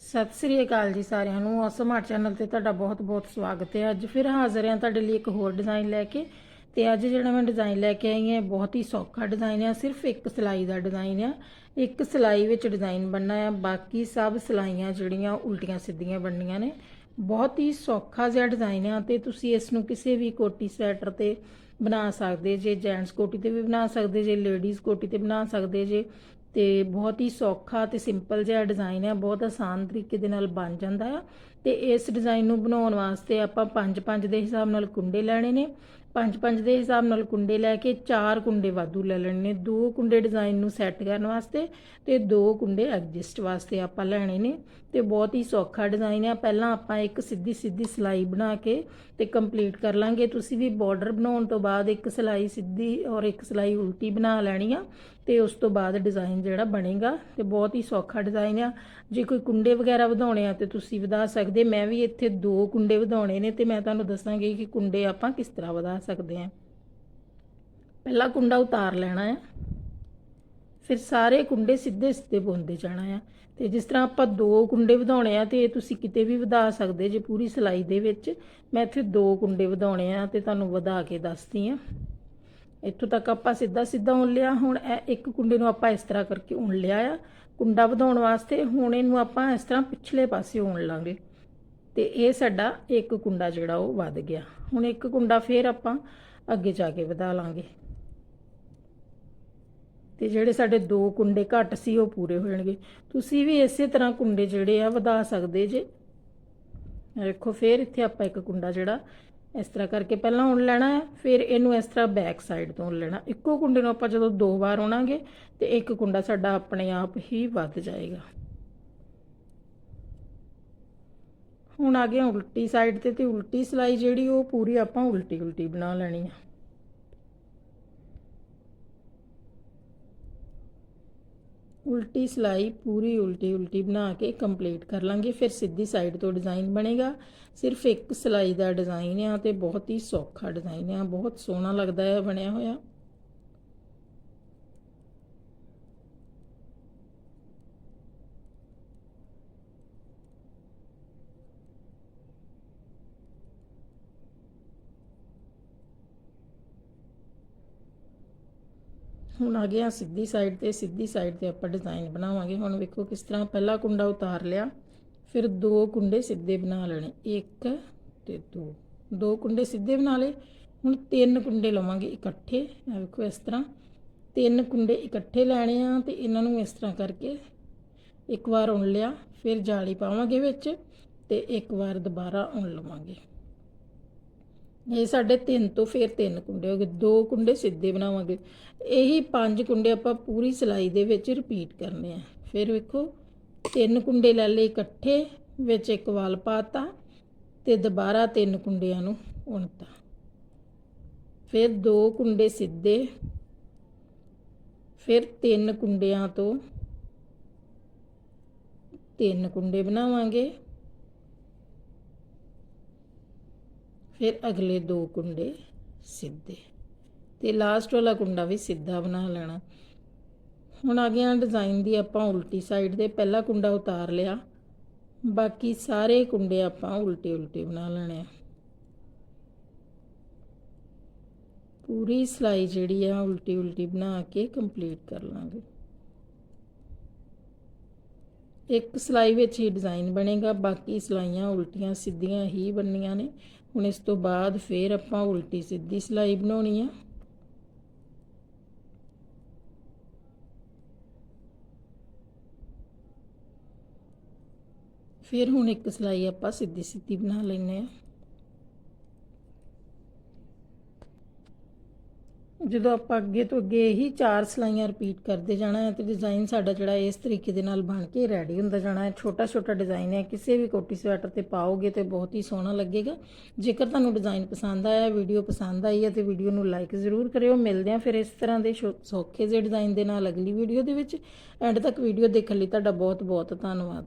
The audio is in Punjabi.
ਸਤਿ ਸ੍ਰੀ ਅਕਾਲ ਜੀ ਸਾਰਿਆਂ ਨੂੰ। ਅਸਮਾਰਟ ਚੈਨਲ ਤੇ ਤੁਹਾਡਾ ਬਹੁਤ-ਬਹੁਤ ਸਵਾਗਤ ਹੈ। ਅੱਜ ਫਿਰ ਹਾਜ਼ਰ ਹਾਂ ਤੁਹਾਡੇ ਲਈ ਇੱਕ ਹੋਰ ਡਿਜ਼ਾਈਨ ਲੈ ਕੇ। ਤੇ ਅੱਜ ਜਿਹੜਾ ਮੈਂ ਡਿਜ਼ਾਈਨ ਲੈ ਕੇ ਆਈ ਹਾਂ ਬਹੁਤ ਹੀ ਸੌਖਾ ਡਿਜ਼ਾਈਨ ਹੈ ਸਿਰਫ ਇੱਕ ਸਿਲਾਈ ਦਾ ਡਿਜ਼ਾਈਨ ਹੈ ਇੱਕ ਸਿਲਾਈ ਵਿੱਚ ਡਿਜ਼ਾਈਨ ਬਣਨਾ ਹੈ ਬਾਕੀ ਸਭ ਸਿਲਾਈਆਂ ਜਿਹੜੀਆਂ ਉਲਟੀਆਂ ਸਿੱਧੀਆਂ ਬਣਨੀਆਂ ਨੇ। ਬਹੁਤ ਹੀ ਸੌਖਾ ਜਿਹਾ ਡਿਜ਼ਾਈਨ ਹੈ ਤੇ ਤੁਸੀਂ ਇਸ ਨੂੰ ਕਿਸੇ ਵੀ ਕੋਟੀ ਸਵੈਟਰ ਤੇ ਬਣਾ ਸਕਦੇ ਜੇ ਜੈਂਟਸ ਕੋਟੀ ਤੇ ਵੀ ਬਣਾ ਸਕਦੇ ਜੇ ਲੇਡੀਜ਼ ਕੋਟੀ ਤੇ ਬਣਾ ਸਕਦੇ ਜੇ। ਤੇ ਬਹੁਤ ਹੀ ਸੌਖਾ ਤੇ ਸਿੰਪਲ ਜਿਹਾ ਡਿਜ਼ਾਈਨ ਹੈ ਬਹੁਤ ਆਸਾਨ ਤਰੀਕੇ ਦੇ ਨਾਲ ਬਣ ਜਾਂਦਾ ਹੈ ਤੇ ਇਸ ਡਿਜ਼ਾਈਨ ਨੂੰ ਬਣਾਉਣ ਵਾਸਤੇ ਆਪਾਂ 5-5 ਦੇ ਹਿਸਾਬ ਨਾਲ ਕੁੰਡੇ ਲੈਣੇ ਨੇ। 5-5 ਦੇ ਹਿਸਾਬ ਨਾਲ ਕੁੰਡੇ ਲੈ ਕੇ ਚਾਰ ਕੁੰਡੇ ਵਾਧੂ ਲੈ ਲੈਣੇ ਨੇ। ਦੋ ਕੁੰਡੇ ਡਿਜ਼ਾਈਨ ਨੂੰ ਸੈੱਟ ਕਰਨ ਵਾਸਤੇ ਤੇ ਦੋ ਕੁੰਡੇ ਐਡਜਸਟ ਵਾਸਤੇ ਆਪਾਂ ਲੈਣੇ ਨੇ। ਤੇ ਬਹੁਤ ਹੀ ਸੌਖਾ ਡਿਜ਼ਾਈਨ ਹੈ ਪਹਿਲਾਂ ਆਪਾਂ ਇੱਕ ਸਿੱਧੀ ਸਿੱਧੀ ਸਿਲਾਈ ਬਣਾ ਕੇ ਤੇ ਕੰਪਲੀਟ ਕਰ ਲਾਂਗੇ। ਤੁਸੀਂ ਵੀ ਬਾਰਡਰ ਬਣਾਉਣ ਤੋਂ ਬਾਅਦ ਇੱਕ ਸਿਲਾਈ ਸਿੱਧੀ ਔਰ ਇੱਕ ਸਿਲਾਈ ਉਲਟੀ ਬਣਾ ਲੈਣੀ ਆ ਤੇ ਉਸ ਤੋਂ ਬਾਅਦ ਡਿਜ਼ਾਈਨ ਜਿਹੜਾ ਬਣੇਗਾ ਤੇ ਬਹੁਤ ਹੀ ਸੌਖਾ ਡਿਜ਼ਾਈਨ ਆ। ਜੇ ਕੋਈ ਕੁੰਡੇ ਵਗੈਰਾ ਵਧਾਉਣੇ ਆ ਤੇ ਤੁਸੀਂ ਵਧਾ ਸਕਦੇ, ਮੈਂ ਵੀ ਇੱਥੇ ਦੋ ਕੁੰਡੇ ਵਧਾਉਣੇ ਨੇ ਤੇ ਮੈਂ ਤੁਹਾਨੂੰ ਦੱਸਾਂਗੀ ਕਿ ਕੁੰਡੇ ਆਪਾਂ ਕਿਸ ਤਰ੍ਹਾਂ ਵਧਾ ਸਕਦੇ ਆ। ਪਹਿਲਾ ਕੁੰਡਾ ਉਤਾਰ ਲੈਣਾ ਹੈ ਫਿਰ ਸਾਰੇ ਕੁੰਡੇ ਸਿੱਧੇ ਸਿੱਧੇ ਬੁਣਦੇ ਜਾਣਾ ਆ। ਤੇ ਜਿਸ ਤਰ੍ਹਾਂ ਆਪਾਂ ਦੋ ਕੁੰਡੇ ਵਧਾਉਣੇ ਆ ਤੇ ਇਹ ਤੁਸੀਂ ਕਿਤੇ ਵੀ ਵਧਾ ਸਕਦੇ ਜੇ ਪੂਰੀ ਸਿਲਾਈ ਦੇ ਵਿੱਚ। ਮੈਂ ਇੱਥੇ ਦੋ ਕੁੰਡੇ ਵਧਾਉਣੇ ਆ ਤੇ ਤੁਹਾਨੂੰ ਵਧਾ ਕੇ ਦੱਸਦੀ ਆ। ਇੱਥੋਂ ਤੱਕ ਆਪਾਂ ਸਿੱਧਾ ਸਿੱਧਾ ਉਣ ਲਿਆ। ਹੁਣ ਇਹ ਇੱਕ ਕੁੰਡੇ ਨੂੰ ਆਪਾਂ ਇਸ ਤਰ੍ਹਾਂ ਕਰਕੇ ਉਣ ਲਿਆ ਆ। ਕੁੰਡਾ ਵਧਾਉਣ ਵਾਸਤੇ ਹੁਣ ਇਹਨੂੰ ਆਪਾਂ ਇਸ ਤਰ੍ਹਾਂ ਪਿਛਲੇ ਪਾਸੇ ਉਣ ਲਾਂਗੇ। ਤੇ ਇਹ ਸਾਡਾ ਇੱਕ ਕੁੰਡਾ ਜਿਹੜਾ ਉਹ ਵੱਧ ਗਿਆ। ਹੁਣ ਇੱਕ ਕੁੰਡਾ ਫੇਰ ਆਪਾਂ ਅੱਗੇ ਜਾ ਕੇ ਵਧਾ ਲਾਂਗੇ। ਤੇ ਜਿਹੜੇ ਸਾਡੇ ਦੋ ਕੁੰਡੇ ਘੱਟ ਸੀ, ਉਹ ਪੂਰੇ ਹੋ ਜਾਣਗੇ। ਤੁਸੀਂ ਵੀ ਇਸੇ ਤਰ੍ਹਾਂ ਕੁੰਡੇ ਜਿਹੜੇ ਆ, ਵਧਾ ਸਕਦੇ ਜੇ। ਦੇਖੋ ਫਿਰ ਇੱਥੇ ਆਪਾਂ ਇੱਕ ਕੁੰਡਾ ਜਿਹੜਾ ਇਸ ਤਰ੍ਹਾਂ ਕਰਕੇ ਪਹਿਲਾਂ ਉਣ ਲੈਣਾ ਹੈ, ਫਿਰ ਇਹਨੂੰ ਇਸ ਤਰ੍ਹਾਂ ਬੈਕ ਸਾਈਡ ਤੋਂ ਉਣ ਲੈਣਾ। ਇੱਕੋ ਕੁੰਡੇ ਨੂੰ ਆਪਾਂ ਜਦੋਂ ਦੋ ਵਾਰ ਉਣਾਂਗੇ ਤੇ ਇੱਕ ਕੁੰਡਾ ਸਾਡਾ ਆਪਣੇ ਆਪ ਹੀ ਵੱਧ ਜਾਏਗਾ। ਹੁਣ ਆ ਗਿਆ ਉਲਟੀ ਸਾਈਡ ਤੇ ਤੇ ਉਲਟੀ ਸਿਲਾਈ ਜਿਹੜੀ, ਉਹ ਪੂਰੀ ਆਪਾਂ ਉਲਟੀ ਉਲਟੀ ਬਣਾ ਲੈਣੀ ਆ। ਉਲਟੀ ਸਿਲਾਈ ਪੂਰੀ ਉਲਟੀ ਉਲਟੀ ਬਣਾ ਕੇ ਕੰਪਲੀਟ ਕਰ ਲਾਂਗੇ, ਫਿਰ ਸਿੱਧੀ ਸਾਈਡ ਤੋਂ ਡਿਜ਼ਾਈਨ ਬਣੇਗਾ। ਸਿਰਫ ਇੱਕ ਸਿਲਾਈ ਦਾ ਡਿਜ਼ਾਈਨ ਆ ਤੇ ਬਹੁਤ ਹੀ ਸੌਖਾ ਡਿਜ਼ਾਈਨ ਆ, ਬਹੁਤ ਸੋਹਣਾ ਲੱਗਦਾ ਹੈ, ਬਣਿਆ ਹੋਇਆ। ਹੁਣ ਆ ਗਿਆ ਸਿੱਧੀ ਸਾਈਡ ਤੇ, ਸਿੱਧੀ ਸਾਈਡ ਤੇ ਆਪਾਂ ਡਿਜ਼ਾਈਨ ਬਣਾਵਾਂਗੇ। ਹੁਣ ਵੇਖੋ ਕਿਸ ਤਰ੍ਹਾਂ ਪਹਿਲਾ ਕੁੰਡਾ ਉਤਾਰ ਲਿਆ, ਫਿਰ ਦੋ ਕੁੰਡੇ ਸਿੱਧੇ ਬਣਾ ਲੈਣੇ, ਇੱਕ ਤੇ ਦੋ। ਦੋ ਕੁੰਡੇ ਸਿੱਧੇ ਬਣਾ ਲਏ, ਹੁਣ ਤਿੰਨ ਕੁੰਡੇ ਲਵਾਂਗੇ ਇਕੱਠੇ। ਆ ਵੇਖੋ ਇਸ ਤਰ੍ਹਾਂ, ਤਿੰਨ ਕੁੰਡੇ ਇਕੱਠੇ ਲੈਣੇ ਆ ਤੇ ਇਹਨਾਂ ਨੂੰ ਇਸ ਤਰ੍ਹਾਂ ਕਰਕੇ ਇੱਕ ਵਾਰ ਉਣ ਲਿਆ, ਫਿਰ ਜਾਲੀ ਪਾਵਾਂਗੇ ਵਿੱਚ ਤੇ ਇੱਕ ਵਾਰ ਦੁਬਾਰਾ ਉਣ ਲਵਾਂਗੇ। ਇਹ ਸਾਡੇ ਤਿੰਨ ਤੋਂ ਫਿਰ ਤਿੰਨ ਕੁੰਡੇ ਹੋ ਗਏ, ਦੋ ਕੁੰਡੇ ਸਿੱਧੇ ਬਣਾਵਾਂਗੇ। ਇਹੀ ਪੰਜ ਕੁੰਡੇ ਆਪਾਂ ਪੂਰੀ ਸਿਲਾਈ ਦੇ ਵਿੱਚ ਰਿਪੀਟ ਕਰਨੇ ਆ। ਫਿਰ ਵੇਖੋ, ਤਿੰਨ ਕੁੰਡੇ ਲੈ ਲਏ ਇਕੱਠੇ, ਵਿੱਚ ਇੱਕ ਵਾਲ ਪਾਤਾ ਤੇ ਦੁਬਾਰਾ ਤਿੰਨ ਕੁੰਡਿਆਂ ਨੂੰ ਉਣਤਾ। ਫਿਰ ਦੋ ਕੁੰਡੇ ਸਿੱਧੇ, ਫਿਰ ਤਿੰਨ ਕੁੰਡਿਆਂ ਤੋਂ ਤਿੰਨ ਕੁੰਡੇ ਬਣਾਵਾਂਗੇ। ਫਿਰ ਅਗਲੇ ਦੋ ਕੁੰਡੇ ਸਿੱਧੇ ਤੇ ਲਾਸਟ ਵਾਲਾ ਕੁੰਡਾ ਵੀ ਸਿੱਧਾ ਬਣਾ ਲੈਣਾ। ਹੁਣ ਆ ਗਿਆ ਡਿਜ਼ਾਈਨ ਦੀ ਆਪਾਂ ਉਲਟੀ ਸਾਈਡ ਦੇ ਪਹਿਲਾ ਕੁੰਡਾ ਉਤਾਰ ਲਿਆ। ਬਾਕੀ ਸਾਰੇ ਕੁੰਡੇ ਆਪਾਂ ਉਲਟੇ ਉਲਟੇ ਬਣਾ ਲੈਣੇ ਆ। ਪੂਰੀ ਸਲਾਈ ਜਿਹੜੀ ਆ ਉਲਟੀ ਉਲਟੀ ਬਣਾ ਕੇ ਕੰਪਲੀਟ ਕਰ ਲਾਂਗੇ। ਇੱਕ ਸਲਾਈ ਵਿੱਚ ਹੀ ਡਿਜ਼ਾਈਨ ਬਣੇਗਾ, ਬਾਕੀ ਸਲਾਈਆਂ ਉਲਟੀਆਂ ਸਿੱਧੀਆਂ ਹੀ ਬਣਨੀਆਂ ਨੇ। ਹੁਣ ਇਸ ਤੋਂ ਬਾਅਦ ਫੇਰ ਆਪਾਂ ਉਲਟੀ ਸਿੱਧੀ ਸਲਾਈ ਬਣਾਉਣੀ ਆ। ਫਿਰ ਹੁਣ ਇੱਕ ਸਲਾਈ ਆਪਾਂ ਸਿੱਧੀ ਸਿੱਧੀ ਬਣਾ ਲੈਨੇ ਆ। ਜਦੋਂ ਆਪਾਂ ਅੱਗੇ ਤੋਂ ਅੱਗੇ ਹੀ ਚਾਰ ਸਲਾਈਆਂ ਰਿਪੀਟ ਕਰਦੇ ਜਾਣਾ ਹੈ ਤੇ ਡਿਜ਼ਾਈਨ ਸਾਡਾ ਜਿਹੜਾ ਇਸ ਤਰੀਕੇ ਦੇ ਨਾਲ ਬਣ ਕੇ ਰੈਡੀ ਹੁੰਦਾ ਜਾਣਾ ਹੈ। ਛੋਟਾ ਛੋਟਾ ਡਿਜ਼ਾਈਨ ਹੈ, ਕਿਸੇ ਵੀ ਕੋਟੀ ਸਵੈਟਰ ਤੇ ਪਾਓਗੇ ਤੇ ਬਹੁਤ ਹੀ ਸੋਹਣਾ ਲੱਗੇਗਾ। ਜੇਕਰ ਤੁਹਾਨੂੰ ਡਿਜ਼ਾਈਨ ਪਸੰਦ ਆਇਆ ਵੀਡੀਓ ਪਸੰਦ ਆਈ ਹੈ ਤੇ ਵੀਡੀਓ ਨੂੰ ਲਾਈਕ ਜ਼ਰੂਰ ਕਰਿਓ। ਮਿਲਦੇ ਆ ਫਿਰ ਇਸ ਤਰ੍ਹਾਂ ਦੇ ਸੌਖੇ ਜਿਹੇ ਡਿਜ਼ਾਈਨ ਦੇ ਨਾਲ ਅਗਲੀ ਵੀਡੀਓ ਦੇ ਵਿੱਚ। ਐਂਡ ਤੱਕ ਵੀਡੀਓ ਦੇਖਣ ਲਈ ਤੁਹਾਡਾ ਬਹੁਤ ਬਹੁਤ ਧੰਨਵਾਦ।